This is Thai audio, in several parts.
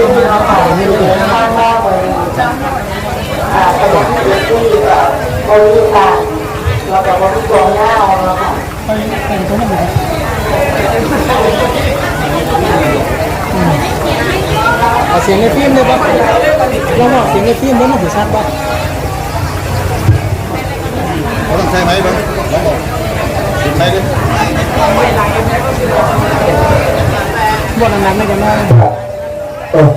ขึ้นที่เราต่อมีข้างนอกไว้กระดกที่บริการเราแบบว่าตัวหน้าเราค่ะไปไปตรงไหนเอาเสียงในฟิล์มเลยปะเราบอกเสียงในฟิล์มแล้วมันถึงชัดปะเขาต้องใช้ไหมบ้างลองบอกหยิบไหมดิบนนั้นไม่กันนะ เออ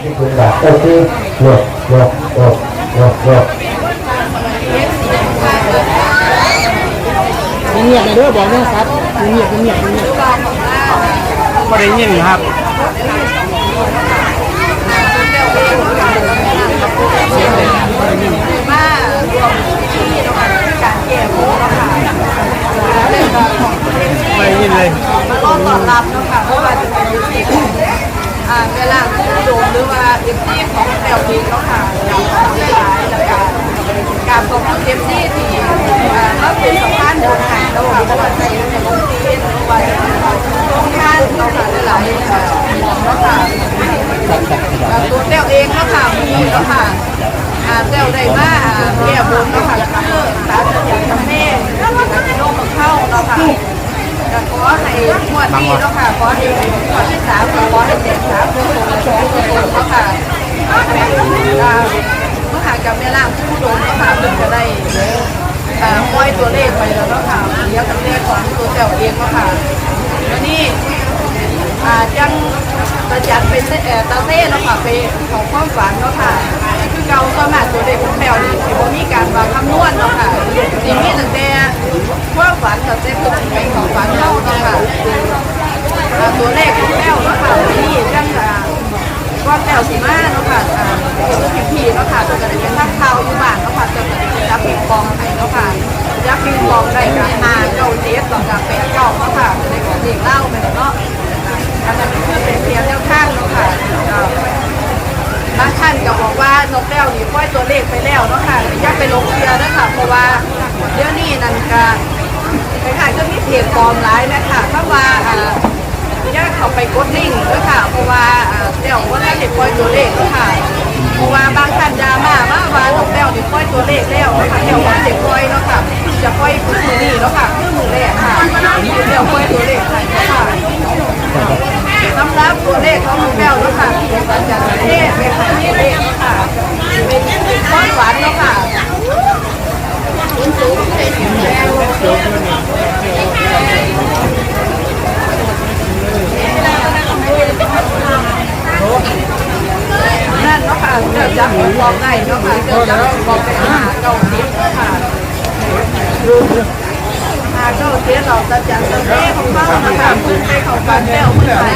ที่คุณบบเออที่หลบหลบหลบหลบหลบเงียบเลยด้อบอกเนี่ยครับเงียบเงียบเงียบก็ได้ยินครับมาร่วมที่เนาะค่ะการแก้โค้เนาะค่ะแล้วก็ของเอ็มซีไม่ได้ยินเลยมาร่วมต้อนรับนะค่ะเพราะว่าจะเป็น ว่าใจในวงตีนหรือว่าตรงข้างเนาะค่ะหลายๆอ่าหมองเนาะค่ะตัวแปลวเองเนาะค่ะมีเนาะค่ะอาเจ้าได้มาแก้บนเนาะค่ะก็คือสาธุอยางกับแม่แล้วก็โลกของเข้าเนาะค่ะก็ขอให้งวดนี้เนาะค่ะขอให้งวดที่สามก็ขอให้ ตัวเลขของแมวเนาะค่ะนี่ยังอ่าว่าแมวสิมาเนาะค่ะอ่าตัวพี่พี่ๆเนาะค่ะตัวก็ได้เป็นทักข่าอยู่บ้านเนาะค่ะตัวก็ได้เป็นจับปิงปองให้เนาะค่ะจับปิงปองได้กับมาเก้าเจ็ดต่อกับแปดเก้าเนาะค่ะได้ของเด็กเล่าไปเนาะอันนั้นคือเป็นเพียงแนวข้างเนาะค่ะอ่าบางท่านก็บอกว่านกแก้วนี่ปล่อยตัวเลขไปแล้วเนาะค่ะอย่าไปลงเรือนะค่ะเพราะว่าเดี๋ยวนี้นั่นก็คล้ายๆก็มีเพจปลอมหลายนะคะเพราะว่าอ่า ย่าเข้าไปกดลิงก์ด้อค่ะ เพราะว่าเดี๋ยวว่าท่านได้ปล่อยตัวเลขเนะค่ะ เพราะว่าบางท่านดราม่าว่าว่านกแก้วนี่ปล่อยตัวเลขแล้วนะค่ะเดี๋ยวว่าเด็กปล่อยเนาะค่ะจะปล่อยคือมือนี้เนาะค่ะคือมือแรกค่ะเดี๋ยวปล่อยตัวเลขให้เนาะค่ะสำหรับตัวเลขของน้องแก้วเนาะค่ะที่มาจากประเทศเป็นประเทศเลขเนาะค่ะเป็นความหวานเนาะค่ะนั่นเนาะค่ะเดี๋ยวจั บองบอกได้เนาะค่ะเจับของบอกไปหาเก้าสิบเนาะค่ะหาเก้าสิบเราจะจัดตัวเลขของเขานะคะเพื่อนไปเขากันแก้วเพื่อนไป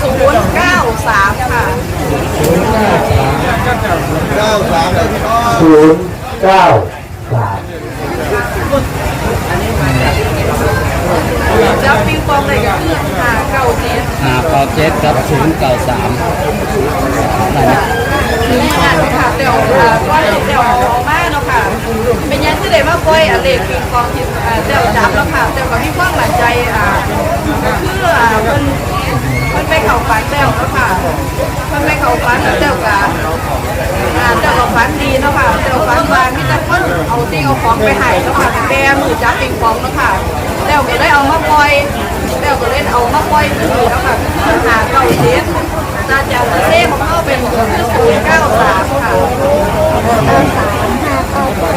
ศูนย์เก้าสามค่ะเก้าสามเลยพี่น้องศูนย์เก้าสามจับปิงปองเลยก็คือหาเก้าเจ็ดหาเก้าเจ็ดกับศูนย์เก้าสาม ได้ไหมนี่นั่นค่ะเดี๋ยวอ่าก้อยเดี๋ยวเอามาเนาะค่ะ เป็นยังที่เดว่าก้อยอเลขปิงปองที่เดี๋ยวจับแล้วค่ะเดี๋ยวก็มีความหมั่นใจอ่าคืออ่าเพิ่นเพิ่นไปเข้าฝันแล้วเนาะค่ะเพิ่นไปเข้าฝันแล้วเดี๋ยวก็อ่าเดี๋ยวก็ฝันดีเนาะค่ะเดี๋ยวฝันว่ามีแต่คนเอาสิ่เอาของไปให้เนาะค่ะแต่มือจับปิงปองเนาะค่ะเดี๋ยวก็ได้เอามาปล่อยเดี๋ยวก็เล่นเอามาปล่อยคือดีแล้วค่ะคือหาเก้าเจ็ดตาจากเลขของเขาเป็นศูนย์เก้าสามค่ะ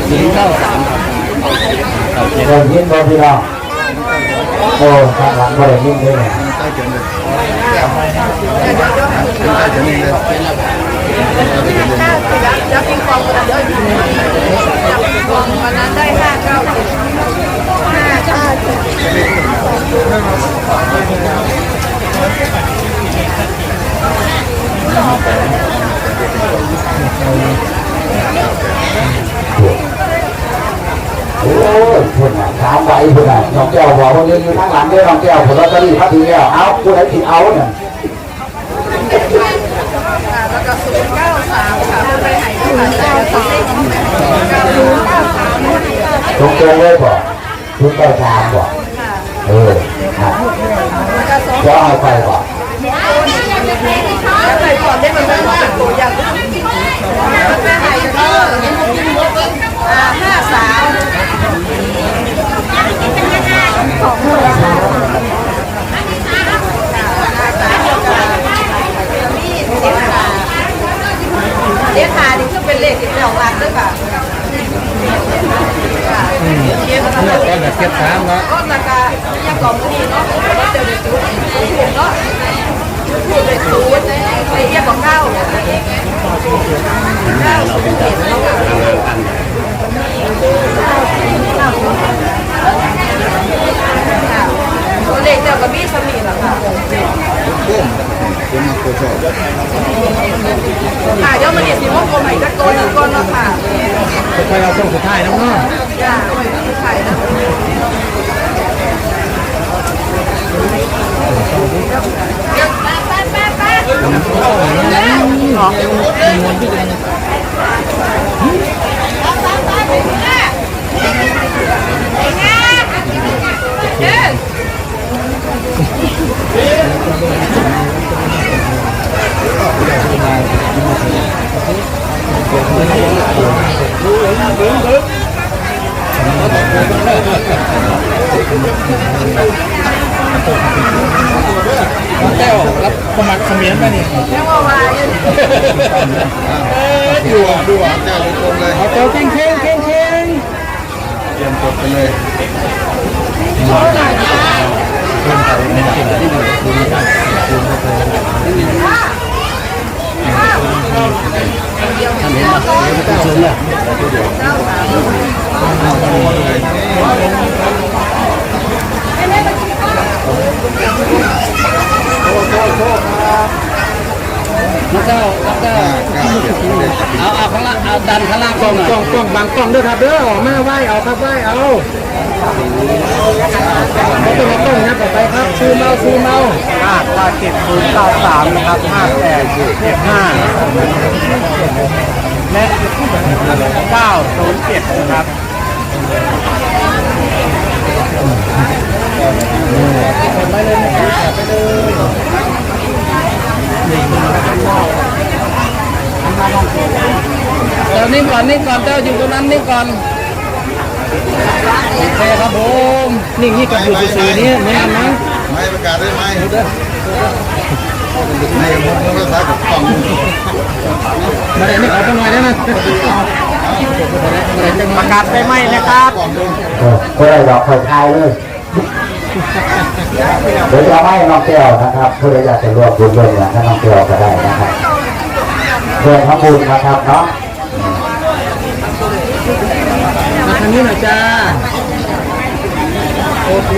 ศูนย์เก้าสาม เก้าเจ็ดเดินยิ้มบอพี่น้องโอ้ข้างหลังบริยิ้มด้วยเนี่ยใต้เขียนเลยเดี๋ยวเดี๋ยวเดี๋ยวใต้เขียนนี่เลยจับจับปิงปองกันเดี๋ยวจับปิงปองวันนั้นได้ห้าเก้าเจ็ดห้าเก้าเจ็ด โอ้ยคุณอะถามไปคุณอะน้องแก้วบอกว่าเรียนอยู่ข้างหลังด้วยน้องแก้วผลลอตเตอรี่พัดถึงแล้วเอาผู้ใดผิดเอาเนี่ยแล้วก็ศูนย์เก้าสามค่ะไปไหนก็ผ่านได้ตัวเลขของแม่เก้าศูนย์เก้าสามตรงตรงเลยบอกคุณไปถามบอกค่เออครับแล้วก็สองจะเอาไปบอก แล้วใส่ก่อนได้มันเป็นตัวอย่างมันแม่ไหนก็อ่าห้าสามของหมู่สามห้าสามแล้วก็มีสิบห้า แบบเทียบสามเนาะ ก็ราคายังกล่อมนี้เนาะก็เจอในศูนย์ถูกเนาะถูกในศูนย์ในเรียกของเก้าเก้าศูนย์เจ็ดเนาะตัวเลขเจ้าก็มีสมีหรอค่ะ เพิ่ม ผมมาโคชอบค่ะเดี๋ยวมันเห็นสีม่วงกลมใหม่สักตัวหนึ่งก่อนเนาะค่ะค่อยเอาช่วงสุดท้ายน้องเนาะจ้าไว้ที่ไทยนะแป๊บแป๊บแป๊บแป๊บ แต้วรับสมัครเขมิ้น มานี่แล้วว่าวาอยู่ดูอะดูอะแจ้วตรงเลยเอาเต้าเข่งเข่งเข่งเข่งเตรียมกดไปเลยน้องเจ้าน้องเจ้าเก้าเจ็ดเลขเอาเอาข้างล่างเอาดันข้างล่างกล้องกล้องกล้องบางกล้องด้วยครับเด้อออกมาไหวเอาครับไหวเอาเขาต้องมาต้องนะต่อไปครับซูเอาซูเอาห้าเก้าเจ็ดศูนย์เก้าสามนะครับห้าแปดเจ็ดห้าและเก้าศูนย์เจ็ดนะครับไปเลยไปเลย ดี๋ยวนิ่งก่อนนิ่งก่อนเจ้าอยู่ตรงนั้นนิ่งก่อนโอเคครับผมนิ่งนี่กับอยู่สื่อๆนี่ไม่ทำนะไม่ประกาศได้ไหมในมุมโทรศัพท์กับกล้องมาเดี๋ยวนี่ขอตั้งหน่อยได้ไหมประกาศไปไหมนะครับกล้องดูเออก็ได้ดอกคอยทายเลยเดี๋ยวจะให้น้องแก้วนะครับเพื่ออยากจะรวบรวมเรื่องเนี่ยให้น้องแก้วก็ได้นะครับเพื่อทำบุญนะครับเนาะ มางนี้หน่อยจ้า โอเค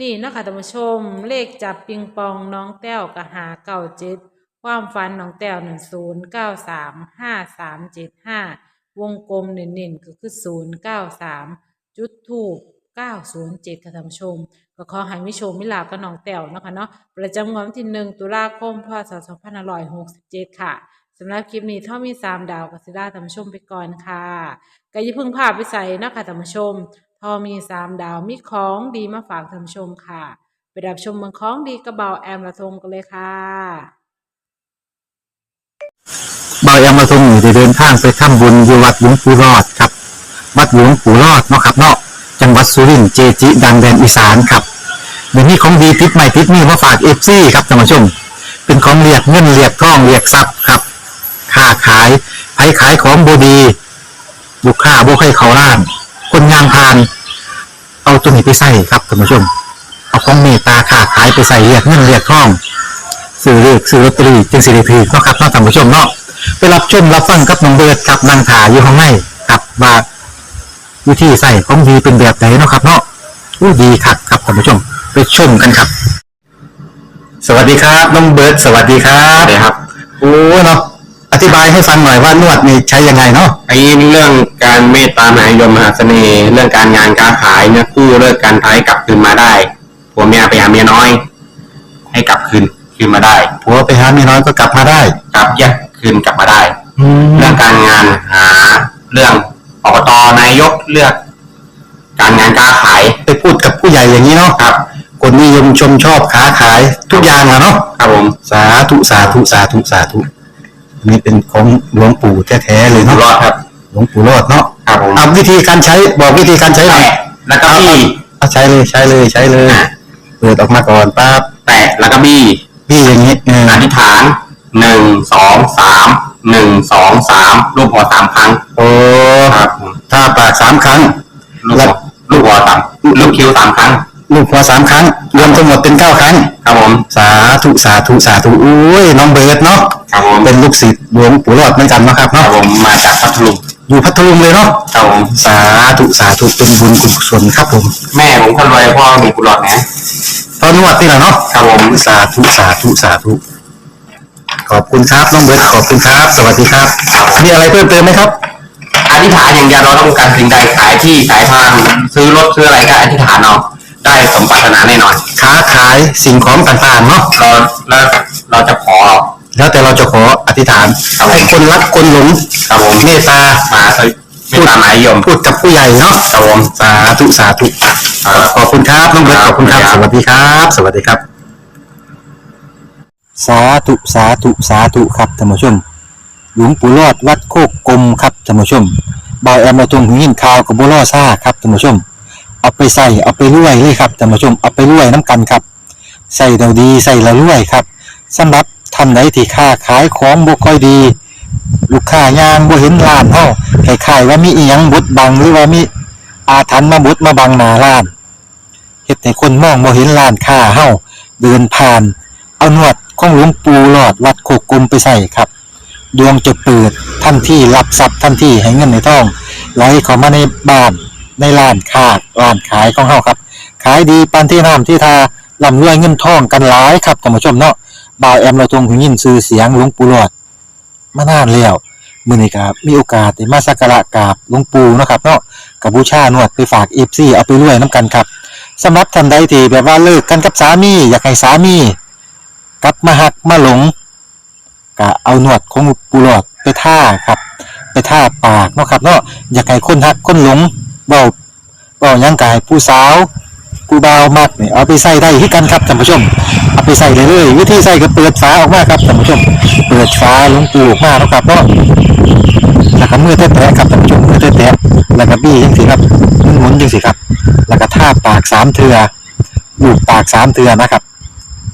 นี่นะคะท่านผู้ชมเลขจับปิงปองน้องแต้วกะหาเก้าเจ็ดความฝันน้องแต้วหนึ่งศูนย์เก้าสามห้าสามเจ็ดห้าวงกลมเน่นๆก็คือศูนย์เก้าสามจุดถูก เก้าศูนย์เจ็ดค่ะท่านผู้ชม ก็ขอให้มิชมมิลากับน้องแต้วนะคะเนาะประจำงวดวันที่หนึ่งตุลาคมพศสองพันห้าร้อยหกสิบเจ็ดค่ะสำหรับคลิปนี้ถ้ามีสามดาวกับซิลาท่านผู้ชมไปก่อนค่ะก็อย่าเพิ่งพาไปใส่เนาะคะท่านผู้ชมพอมีสามดาวมีของดีมาฝากท่านผู้ชมค่ะ ไปรับชมเมืองของดีกระเบาแอมละทงกันเลยค่ะบายามาทรงอยู่เดินทางไปทำบุญอยู่วัดหลวงปู่รอดครับ วัดหลวงปู่รอดเนาะครับเนาะ จังหวัดสุรินทร์เจจิ ดังแดนอีสานครับเดี๋ยวนี้ของดีติดใหม่ติดนี่มาฝากเอฟซีครับท่านผู้ชม เป็นของเรียกเงินเรียกทองเรียกทรัพย์ครับค้าขายไผขายของบดีลูกค้าบุคให้เขาล้านคนงานพาน เอาตัวนี้ไปใส่ครับท่านผู้ชม เอาของเมตตาค้าขายไปใส่เรียกเงินเรียกทองซื้อเลขซื้อลอตเตอรี่จึงสิริพีเนาะครับท่านผู้ชมเนาะไปรับชมรับฟังกับน้องเบิร์ดกับนางถาอยู่ข้างในกับว่า วิธีใส่ของดีเป็นแบบไหนเนาะครับเนาะอู้ดีคักครับท่านผู้ชมไปชมกันครับ สวัสดีครับน้องเบิร์ดสวัสดีครับสวัสดีครับ โอ้เนาะอธิบายให้ฟังหน่อยว่านวดนี่ใช้ยังไงเนาะไอ้เรื่องการเมตตามหานิยมมหาเสน่ห์เรื่องการงานการขายเนี่ยกู้เลิกการท้ายกลับคืนมาได้ผัวเมียไปหาเมียน้อย ให้กลับคืนคืนมาได้ผัวไปหาเมียน้อยก็กลับมาได้ กลับแยกคืนกลับมาได้ อืมเรื่องการงานหาเรื่อง อบตนายกเลือก การงานการขายไปพูดกับผู้ใหญ่อย่างนี้เนาะครับ คนนิยมชมชอบค้าขายทุกอย่างอะเนาะครับผมสาธุสาธุสาธุสาธุอันนี้เป็นของหลวงปู่แท้ๆเลยอยู่เนาะรอดครับหลวงปู่รอดเนาะครับผมเอาวิธีการใช้บอกวิธีการใช้หน่อยแตะแล้วก็บี้เอาใช้เลยใช้เลยใช้เลยเปิดออกมาก่อนปั๊บแตะแล้วก็บี้พี่อย่างนี้เอออธิษฐานหนึ่งสองสาม หนึ่งสองสามรูปหัวสามครั้งโอ้ครับผมถ้าปากสามครั้ง ลูกแล้หัววลูกหัวสามลูกคิ้วสามครั้ง ลูกหัวสามครั้ง รวมทั้งหมดเป็นเก้าครั้ง ครับผม สาธุสาธุสาธุอุ้ยน้องเบิร์ดเนาะครับผม เป็นลูกศิษย์หลวงปู่รอดเหมือนกันเนาะครับครับเนาะผมมาจากพัทลุงอยู่พัทลุงเลยเนาะครับผมสาธุสาธุเป็นบุญกุศลครับผมแม่ผมคนรวยพ่อมีกุหลาบนะตอนนวดนี่แหละเนาะครับผมสาธุสาธุสาธุ ขอบคุณครับน้องเบิร์ดขอบคุณครับ สวัสดีครับ มีอะไรเพิ่มเติมไหมครับ อธิษฐานอย่างเดียวเราต้องการสิ่งใดขายที่ขายทางซื้อรถซื้ออะไรก็อธิษฐานเอาได้สมปรารถนาแน่นอนค้าขายสิ่งของต่างๆเนาะเราแล้วเราจะขอ แล้วแต่เราจะขออธิษฐานให้คนรักคนหลงครับผมเมตตามาไม่ตามหมายยมพูดกับผู้ใหญ่เนาะครับผม สาธุสาธุ ขอบคุณครับน้องเบิร์ตขอบคุณครับ สวัสดีครับ สวัสดีครับ สาธุสาธุสาธุครับท่านผู้ชม หลวงปู่รอดวัดโคกกลมครับท่านผู้ชมบอยแอมมาตรงหินข่าวกับบัวล่อซ่าครับท่านผู้ชม เอาไปใส่เอาไปรวยเลยครับท่านผู้ชมเอาไปรวยน้ำกันครับ ใส่เราดีใส่เรารวยครับสำหรับท่านใดที่ค้าขายของบ่ค่อยดี ลูกค้ายางบ่เห็นร้านเฮาคล้ายๆว่ามีอีหยังบดบังหรือว่ามีอาถรรพ์มาบดมาบังหน้าร้านเฮ็ดให้คนมองบ่เห็นร้านค้าเฮาเดินผ่าน เอานวด ของหลวงปู่หลอดวัดโคกกลมไปใส่ครับ ดวงจะเปิดทันที่รับทรัพย์ทันที่ให้เงินในท้องไหลเข้ามาในบ้านในร้านค้าร้านขายของเฮาครับ ขายดีปานที่น้ำที่ทาร่ำรวยเงินทองกันหลายครับท่านผู้ชมเนาะบ่าวแอมเราทรงหูยินชื่อเสียงหลวงปู่หลอดมานานแล้วมื้อนี้ก็มีโอกาสได้มาสักการะกราบหลวงปู่นะครับเนาะกับบูชาหนวดไปฝาก FC เอาไปรวยน้ำกันครับสำหรับท่านใดที่แบบว่าเลิกกันกับสามี อยากให้สามี กับมาหักมาหลงก็เอาหนวดของปูหลอดไปท่าครับ ไปท่าปากเนาะครับเนาะอยากให้คนหักคนหลงเบาเบาหยังกายผู้สาวผู้บ่ามักเนี่ยเอาไปใส่ได้ที่กันครับท่านผู้ชม เอาไปใส่เลยเลย วิธีใส่ก็เปิดฝาออกมาครับท่านผู้ชม เปิดฝาลงปูออกมาแล้วครับเนาะแล้วก็มือแตะๆครับท่านผู้ชมมือแตะๆแล้วก็บี้จังสิครับหมุนๆจังสิครับ แล้วก็ท่าปากสามเทือลูบปากสามเทือนะครับ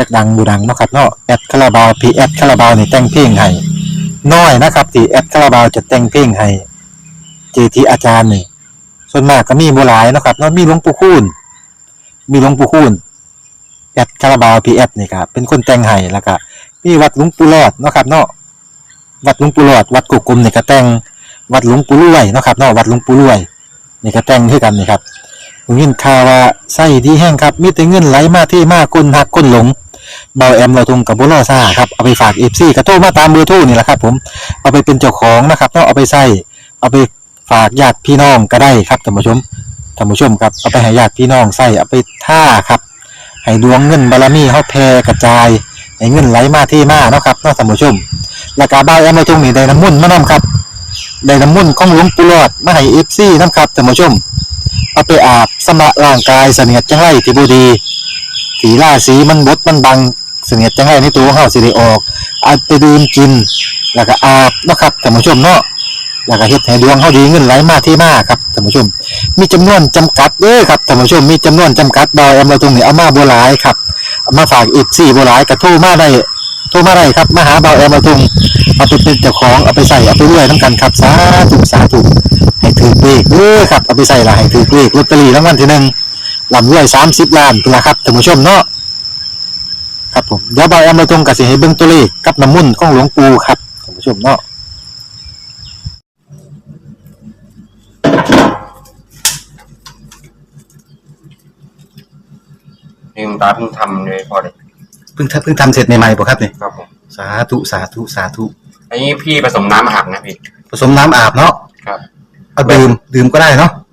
จักดังบูดังเนาะครับเนาะแอดคาราบาวพีแอดคาราบาวนี่แต่งเพลงให้น้อยนะครับที่แอดคาราบาวจะแต่งเพลงให้เจทีอาจารย์นี่ส่วนมากก็มีบ่หลายนะครับเนาะมีหลวงปู่คูณมีหลวงปู่คูณแอดคาราบาวพีแอดนี่ครับเป็นคนแต่งให้แล้วก็มีวัดหลวงปู่รอดเนาะครับเนาะวัดหลวงปู่รอดวัดกุกกลมนี่ก็แต่งวัดหลวงปู่รวยเนาะครับเนาะวัดหลวงปู่รวยนี่ก็แต่งคือกันนี่ครับผมยินข่าวว่าไส้ดีแห้งครับมีแต่เงินไหลมาที่มากคนหักคนหลง เบาแอมเราทงกับบุรอซ่าครับเอาไปฝากเอฟซีกระโทรมาตามเบอร์โทรนี่แหละครับ ผมเอาไปเป็นเจ้าของนะครับต้องเอาไปใส่เอาไปฝากญาติพี่น้องก็ได้ครับท่านผู้ชมท่านผู้ชมครับเอาไปให้ญาติพี่น้องใส่เอาไปท่าครับให้ดวงเงินบารมีเขาแผ่กระจายให้เงินไหลมาที่มาเนาะครับเนาะท่านผู้ชมแล้วก็เบาแอมเราทงนี่ได้น้ำมุ่นมานํครับได้น้ำมุ่นของหลวงปู่หลอดมาให้เอฟซีน้ำครับท่านผู้ชมเอาไปอาบสำระร่างกายเสนียดจังไรที่บูดี สีล่าสีมันบดมันบังเสนียดจังไรในตัวของเฮาสิได้ออกเอาไปดื่มกิน แล้วก็อาบเนาะครับท่านผู้ชมเนาะแล้วก็เฮ็ดให้ดวงเฮาดีเงินไหลมาที่มาครับท่านผู้ชม มีจำนวนจำกัดเด้อครับท่านผู้ชมมีจำนวนจำกัดดอยเอามาตรงนี้เอามาบ่หลายครับมาฝากอีก4บ่หลายก็โทรมาได้โทรมาได้ครับมาหาเบาแอมมาตรงเอาไปเป็นเจ้าของเอาไปใส่เอาไปรวยนํกันครับสาธุสาธุให้ถือเลขเด้อครับเอาไปใส่ละให้ถือเลขลอตเตอรี่รางวัลที่หนึ่ง ลำรวยสามสิบล้านเป็นละครับท่านผู้ชมเนาะครับผมเดี๋ยวบอยเอามาตรงกับสิให้เบิ่งตัวเลขกับน้ำมุ่นต์ของหลวงปู่ครับท่านผู้ชมเนาะนี่คุณตาเพิ่งทำเลยพอเลยเพิ่งเพิ่งทำเสร็จใหม่ๆป่ะครับเนี่ยครับผมสาธุสาธุสาธุอันนี้พี่ผสมน้ำอาบนะพี่ผสมน้ำอาบเนาะครับเอาดื่มดื่มก็ได้เนาะ